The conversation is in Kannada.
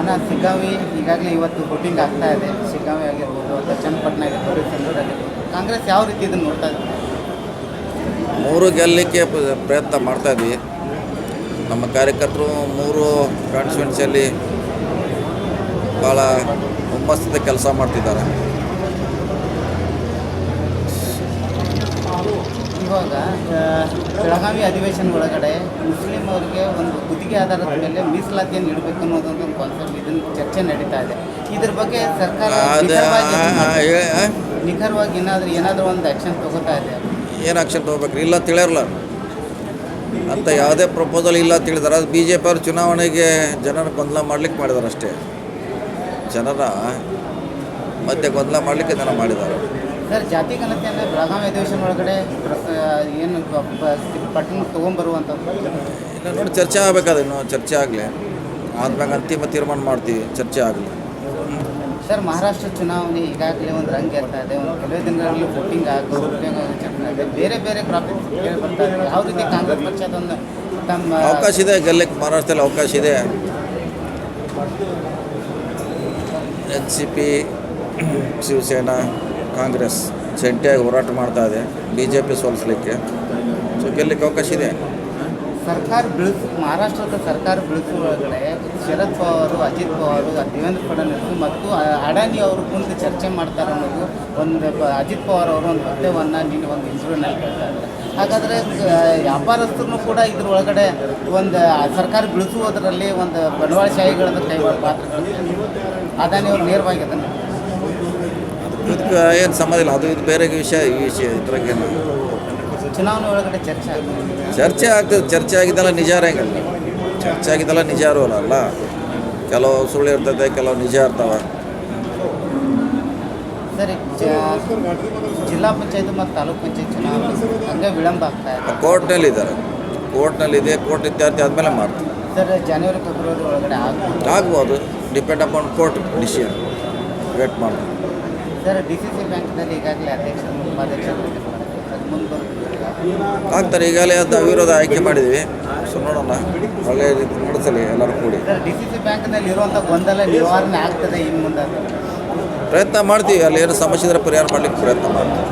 ಇನ್ನು ಸಿಗ್ಗಾವಿ ಈಗಾಗಲೇ ಇವತ್ತು ವೋಟಿಂಗ್ ಆಗ್ತಾ ಇದೆ. ಸಿಗ್ಗಾವಿ ಆಗಿರ್ಬೋದು ಅಥವಾ ಚನ್ನಪಟ್ಟಣ ಆಗಿರ್ಬೋದು ಚೆನ್ನೂರು ಆಗಿರ್ಬೋದು ಕಾಂಗ್ರೆಸ್ ಯಾವ ರೀತಿ ಇದನ್ನು ನೋಡ್ತಾ ಇದೆ? ಮೂರು ಗೆಲ್ಲಲಿಕ್ಕೆ ಪ್ರಯತ್ನ ಮಾಡ್ತಾ ಇದ್ವಿ. ನಮ್ಮ ಕಾರ್ಯಕರ್ತರು ಮೂರು ಕಾನ್ಸ್ಟಿಟ್ಯೂನ್ಸಿಯಲ್ಲಿ ಭಾಳ ಹುಮ್ಮಸ್ಸಿಂದ ಕೆಲಸ ಮಾಡ್ತಿದ್ದಾರೆ. ಇವಾಗ ಆ, ಬೆಳಗಾವಿ ಅಧಿವೇಶನ ಒಳಗಡೆ ಮುಸ್ಲಿಂ ಅವರಿಗೆ ಒಂದು ಗುತ್ತಿಗೆ ಆಧಾರದ ಮೇಲೆ ಮೀಸಲಾತಿಯನ್ನು ನೀಡಬೇಕು ಅನ್ನೋದೊಂದು ಒಂದು ಕಾನ್ಸೆಪ್ಟ್ ಇದನ್ನು ಚರ್ಚೆ ನಡೀತಾ ಇದೆ. ಇದ್ರ ಬಗ್ಗೆ ಸರ್ಕಾರ ನಿಖರವಾಗಿ ಏನಾದರೂ ಏನಾದರೂ ಒಂದು ಆ್ಯಕ್ಷನ್ ತಗೋತಾ ಇದೆ ಏನು ಆಕ್ಷನ್ ತೊಗೋಬೇಕ್ರಿ? ಇಲ್ಲ ತಿಳಿಯಲ್ಲ ಅಂತ ಯಾವುದೇ ಪ್ರಪೋಸಲ್ ಇಲ್ಲ ತಿಳಿದಾರೆ. ಅದು ಬಿ ಜೆ ಪಿ ಅವರು ಚುನಾವಣೆಗೆ ಜನರ ಗೊಂದಲ ಮಾಡ್ಲಿಕ್ಕೆ ಮಾಡಿದಾರೆ ಅಷ್ಟೇ ಜನರ ಮಧ್ಯೆ ಗೊಂದಲ ಮಾಡಲಿಕ್ಕೆ ಜನ ಮಾಡಿದ್ದಾರೆ ಸರ್ ಜಾತಿ ಗಣತಿಯನ್ನು ಬೆಳಗಾವಿ ಅಧಿವೇಶನ ಒಳಗಡೆ ಏನು ಪಟ್ಟಣ ತೊಗೊಂಬರುವಂಥದ್ದು? ಇಲ್ಲ ನೋಡಿ ಚರ್ಚೆ ಆಗಬೇಕಾದ್ರೆ ಇನ್ನು ಚರ್ಚೆ ಆಗಲಿ. ಆದ್ಮ್ಯಾಗ ಅಂತಿಮ ತೀರ್ಮಾನ ಮಾಡ್ತೀವಿ ಚರ್ಚೆ ಆಗಲಿ. ಸರ್ ಮಹಾರಾಷ್ಟ್ರ ಚುನಾವಣೆ ಈಗಾಗಲೇ ಒಂದು ರಂಗ್ ಇರ್ತಾ ಇದೆ. ಒಂದು ಕೆಲವೇ ದಿನಗಳಲ್ಲಿ ವೋಟಿಂಗ್ ಆಗೋ voting ಆಗೋ ಚರ್ಚೆ ಇದೆ ಬೇರೆ ಬೇರೆ ಪ್ರಾಬ್ಲಮ್ಸ್ ಯಾವ ರೀತಿ ಕಾಂಗ್ರೆಸ್ ಪಕ್ಷ ಅದನ್ನು ತಮ್ಮ ಅವಕಾಶ ಇದೆ ಗೆಲ್ಲಕ್ಕೆ ಮಹಾರಾಷ್ಟ್ರದಲ್ಲಿ ಅವಕಾಶ ಇದೆ. N C P Shivsena Congress ಜಂಟಿಯಾಗಿ ಹೋರಾಟ ಮಾಡ್ತಾ ಇದೆ ಬಿ ಜೆ ಪಿ ಸೋಲಿಸ್ಲಿಕ್ಕೆ. ಸೊ ಗೆಲ್ಲಕ್ಕೆ ಅವಕಾಶ ಇದೆ. ಸರ್ಕಾರ ಬೀಳಿಸ್, ಮಹಾರಾಷ್ಟ್ರದ ಸರ್ಕಾರ ಬೆಳೆಸುವೊಳಗಡೆ ಶರದ್ ಪವಾರ್, ಅಜಿತ್ ಪವಾರ್, ದೇವೇಂದ್ರ ಫಡ್ನವೀಸ್ ಮತ್ತು ಅಡಾನಿ ಅವರು ಕುಂತು ಚರ್ಚೆ ಮಾಡ್ತಾರೆ ಅನ್ನೋದು ಒಂದು ಅಜಿತ್ ಪವಾರ್ ಅವರು ಒಂದು ಪದ್ಯವನ್ನು ನಿನ್ನೆ ಒಂದು ಇಂಟರ್ವ್ಯೂನಲ್ಲಿ ಇದ್ದಾರೆ. ಹಾಗಾದರೆ ವ್ಯಾಪಾರಸ್ಥರು ಕೂಡ ಇದ್ರ ಒಳಗಡೆ ಒಂದು ಸರ್ಕಾರ ಬೀಳಿಸುವುದರಲ್ಲಿ ಒಂದು ಬಂಡವಾಳಶಾಹಿಗಳನ್ನು ಕೈ ಪಾತ್ರ ಅದಾನಿ ಅವರು ನೇರವಾಗಿ ಅದನ್ನು ಇದಕ್ಕೆ ಏನು ಸಂಬಂಧ ಇಲ್ಲ. ಅದು ಇದು ಬೇರೆ ವಿಷಯ ಈ ವಿಷಯ ಇದ್ರಾಗೇನು ಚುನಾವಣೆ ಒಳಗಡೆ ಚರ್ಚೆ ಆಗ್ತದೆ. ಚರ್ಚೆ ಆಗ್ತದೆ. ಚರ್ಚೆ ಆಗಿದ್ದೆಲ್ಲ ನಿಜ ಇರಂಗಿಲ್ಲ ಚರ್ಚೆ ಆಗಿದ್ದೆಲ್ಲ ಅಲ್ಲ. ಅಲ್ಲ ಕೆಲವು ಸುಳ್ಳು ಇರ್ತದೆ ಕೆಲವು ನಿಜ ಇರ್ತಾವೆ. ಸರಿ ಜಿಲ್ಲಾ ಪಂಚಾಯತ್ ಮತ್ತು ತಾಲ್ಲೂಕು ಪಂಚಾಯತ್ ಚುನಾವಣೆ. ಹಂಗೆ ವಿಳಂಬ ಆಗ್ತಾ ಇದೆ. ಕೋರ್ಟ್ನಲ್ಲಿ ಇದ್ದಾರೆ. ಕೋರ್ಟ್ನಲ್ಲಿದೆ ಕೋರ್ಟ್ ವಿದ್ಯಾರ್ಥಿ ಆದಮೇಲೆ ಮಾಡ್ತಾರೆ. ಸರ್ ಜನವರಿ ಫೆಬ್ರವರಿ ಒಳಗಡೆ ಆಗ್ಬೋದು. Depend upon court decision wait ಮಾಡಿ ಸರ್ ಡಿ ಸಿ ಸಿ ಬ್ಯಾಂಕ್ನಲ್ಲಿ ಈಗಾಗಲೇ ಅಧ್ಯಕ್ಷರು ಉಪಾಧ್ಯಕ್ಷರು ಆಗ್ತಾರೆ ಈಗಾಗಲೇ ಅದು ಅವಿರೋಧ ಆಯ್ಕೆ ಮಾಡಿದ್ವಿ. ಸೊ ನೋಡೋಣ. ಒಳ್ಳೆಯ ರೀತಿ ನಡೆಸಲಿ ಎಲ್ಲರೂ ಕೂಡಿ. ಡಿ ಸಿ ಸಿ ಬ್ಯಾಂಕ್ನಲ್ಲಿ ಇರುವಂಥ ಗೊಂದಲ ನಿವಾರಣೆ ಆಗ್ತದೆ ಇನ್ನು ಮುಂದೆ ಪ್ರಯತ್ನ ಮಾಡ್ತೀವಿ. ಅಲ್ಲಿ ಏನು ಸಮಸ್ಯೆ ಇದ್ರೆ ಪರಿಹಾರ ಮಾಡಲಿಕ್ಕೆ ಪ್ರಯತ್ನ ಮಾಡ್ತೀವಿ.